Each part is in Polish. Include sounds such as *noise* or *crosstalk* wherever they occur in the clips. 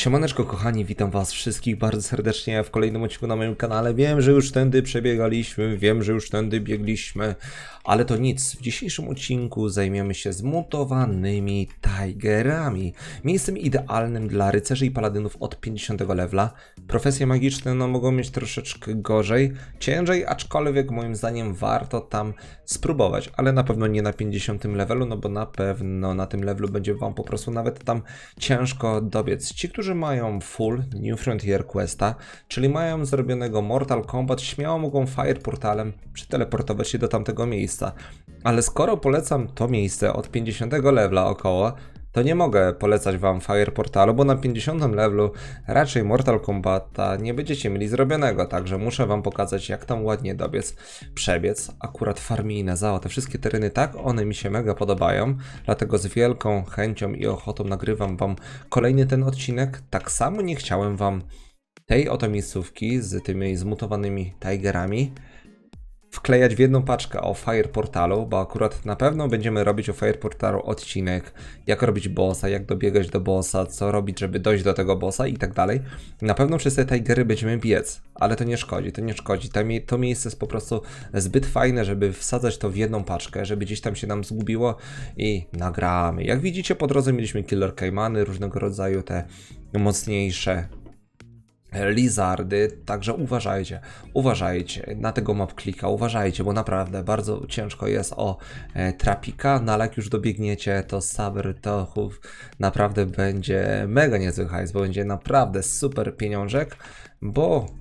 Siemaneczko kochani, witam was wszystkich bardzo serdecznie w kolejnym odcinku na moim kanale. Wiem, że już tędy przebiegaliśmy, wiem, że już tędy biegliśmy, ale to nic. W dzisiejszym odcinku zajmiemy się zmutowanymi Tigerami. Miejscem idealnym dla rycerzy i paladynów od 50 levela. Profesje magiczne no mogą mieć troszeczkę gorzej, ciężej, aczkolwiek moim zdaniem warto tam spróbować, ale na pewno nie na 50 levelu, no bo na pewno na tym levelu będzie wam po prostu nawet tam ciężko dobiec. Ci, którzy mają full New Frontier Questa, czyli mają zrobionego Mortal Kombat, śmiało mogą Fire Portalem przeteleportować się do tamtego miejsca. Ale skoro polecam to miejsce od 50 levela około, to nie mogę polecać wam Fire Portalu, bo na 50 levelu raczej Mortal Kombata nie będziecie mieli zrobionego, także muszę wam pokazać jak tam ładnie dobiec, przebiec. Akurat Farmine, Zao, te wszystkie tereny tak, one mi się mega podobają, dlatego z wielką chęcią i ochotą nagrywam wam kolejny ten odcinek. Tak samo nie chciałem wam tej oto miejscówki z tymi zmutowanymi Tigerami wklejać w jedną paczkę o Fire Portalu, bo akurat na pewno będziemy robić o Fire Portalu odcinek, jak robić bossa, jak dobiegać do bossa, co robić, żeby dojść do tego bossa i tak dalej. Na pewno przez te Tigery będziemy biec, ale to nie szkodzi, to nie szkodzi. To, mie- to miejsce jest po prostu zbyt fajne, żeby wsadzać to w jedną paczkę, żeby gdzieś tam się nam zgubiło i nagramy. Jak widzicie po drodze mieliśmy Killer Caimany, różnego rodzaju te mocniejsze lizardy, także uważajcie, uważajcie na tego map klika, uważajcie, bo naprawdę bardzo ciężko jest o e, trapika, no ale jak już dobiegniecie, to saber tochów naprawdę będzie mega niezły hajs, bo będzie naprawdę super pieniążek, bo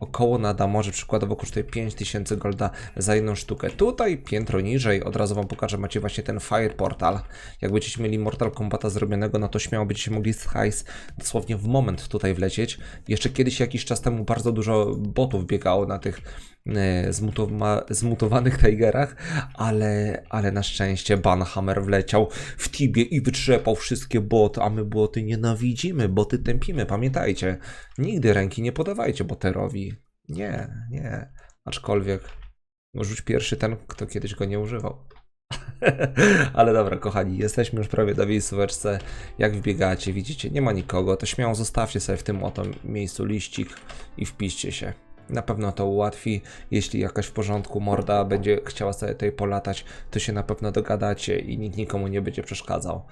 około nada może przykładowo kosztuje 5000 golda za jedną sztukę. Tutaj piętro niżej, od razu wam pokażę, macie właśnie ten Fire Portal. Jak będziecie mieli Mortal Kombata zrobionego, no to śmiało będziecie mogli z hajs dosłownie w moment tutaj wlecieć. Jeszcze kiedyś jakiś czas temu bardzo dużo botów biegało na tych e, zmutowanych *laughs* Tigerach, ale, ale na szczęście Banhammer wleciał w Tibie i wytrzepał wszystkie boty, a my boty nienawidzimy, boty tępimy, pamiętajcie. Nigdy ręki nie podawajcie boterowi. Nie, nie. Aczkolwiek rzuć pierwszy ten, kto kiedyś go nie używał. *laughs* Ale dobra, kochani, jesteśmy już prawie na miejscóweczce. Jak wbiegacie, widzicie, nie ma nikogo, to śmiało zostawcie sobie w tym oto miejscu liścik i wpiszcie się. Na pewno to ułatwi, jeśli jakaś w porządku morda będzie chciała sobie tutaj polatać, to się na pewno dogadacie i nikt nikomu nie będzie przeszkadzał.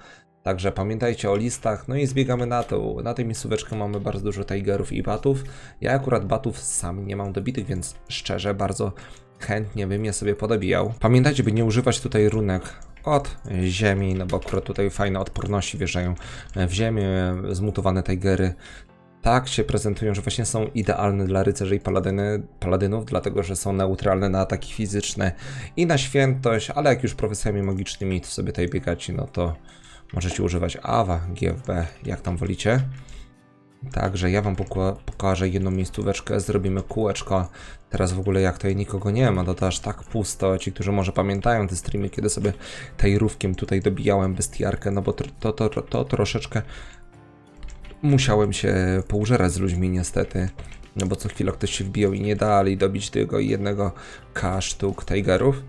Także pamiętajcie o listach, no i zbiegamy na to. Na tej miejscóweczce mamy bardzo dużo tigerów i batów. Ja akurat batów sam nie mam dobitych, więc szczerze bardzo chętnie bym je sobie podobijał. Pamiętajcie, by nie używać tutaj runek od ziemi, no bo akurat tutaj fajne odporności wjeżdżają w ziemię, zmutowane tigery. Tak się prezentują, że właśnie są idealne dla rycerzy i paladyny, paladynów, dlatego że są neutralne na ataki fizyczne i na świętość, ale jak już profesjami magicznymi to sobie tutaj biegacie, no to możecie używać AWA, GFB, jak tam wolicie. Także ja wam pokażę jedną miejscóweczkę, zrobimy kółeczko. Teraz w ogóle jak tutaj nikogo nie ma, to, to aż tak pusto. Ci, którzy może pamiętają te streamy, kiedy sobie tajrówkiem tutaj dobijałem bestiarkę, no bo to, to, to, to troszeczkę musiałem się poużerać z ludźmi niestety. No bo co chwilę ktoś się wbijał i nie dali dobić tego jednego K sztuk tigerów.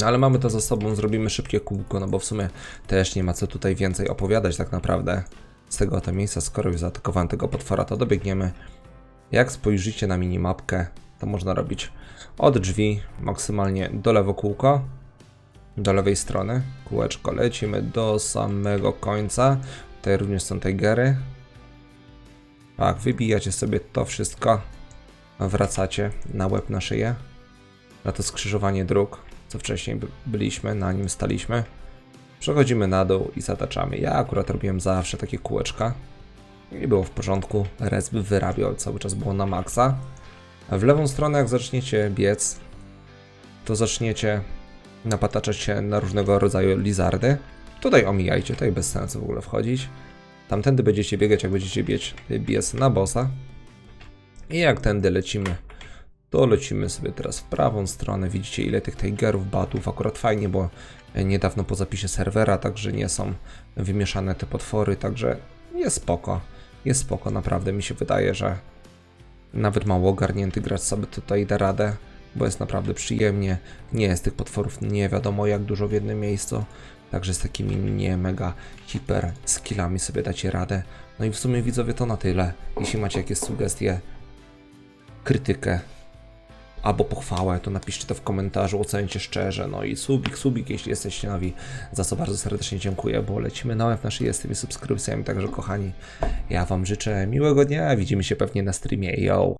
No ale mamy to za sobą, zrobimy szybkie kółko, no bo w sumie też nie ma co tutaj więcej opowiadać tak naprawdę z tego oto miejsca, skoro już zaatakowałem tego potwora, to dobiegniemy. Jak spojrzycie na minimapkę, to można robić od drzwi maksymalnie do lewo kółko, do lewej strony, kółeczko, lecimy do samego końca. Tutaj również są tigery. Tak, wybijacie sobie to wszystko, wracacie na łeb, na szyję, na to skrzyżowanie dróg, co wcześniej by- byliśmy, na nim staliśmy. Przechodzimy na dół i zataczamy. Ja akurat robiłem zawsze takie kółeczka. I było w porządku. Resp wyrabiał, cały czas było na maksa. W lewą stronę, jak zaczniecie biec, to zaczniecie napataczać się na różnego rodzaju lizardy. Tutaj omijajcie, tutaj bez sensu w ogóle wchodzić. Tamtędy będziecie biegać, jak będziecie biec, biec na bossa. I jak tędy lecimy, to lecimy sobie teraz w prawą stronę. Widzicie ile tych tigerów, batów. Akurat fajnie, bo niedawno po zapisie serwera, także nie są wymieszane te potwory, także jest spoko. Jest spoko, naprawdę mi się wydaje, że nawet mało ogarnięty gracz sobie tutaj da radę, bo jest naprawdę przyjemnie. Nie jest tych potworów nie wiadomo jak dużo w jednym miejscu. Także z takimi nie mega hiper skillami sobie dacie radę. No i w sumie widzowie to na tyle. Jeśli macie jakieś sugestie, krytykę albo pochwałę, to napiszcie to w komentarzu, ocencie szczerze. No i subik, subik, jeśli jesteście nowi, za co bardzo serdecznie dziękuję, bo lecimy na łeb naszej z tymi subskrypcjami, także kochani, ja Wam życzę miłego dnia, widzimy się pewnie na streamie, yo!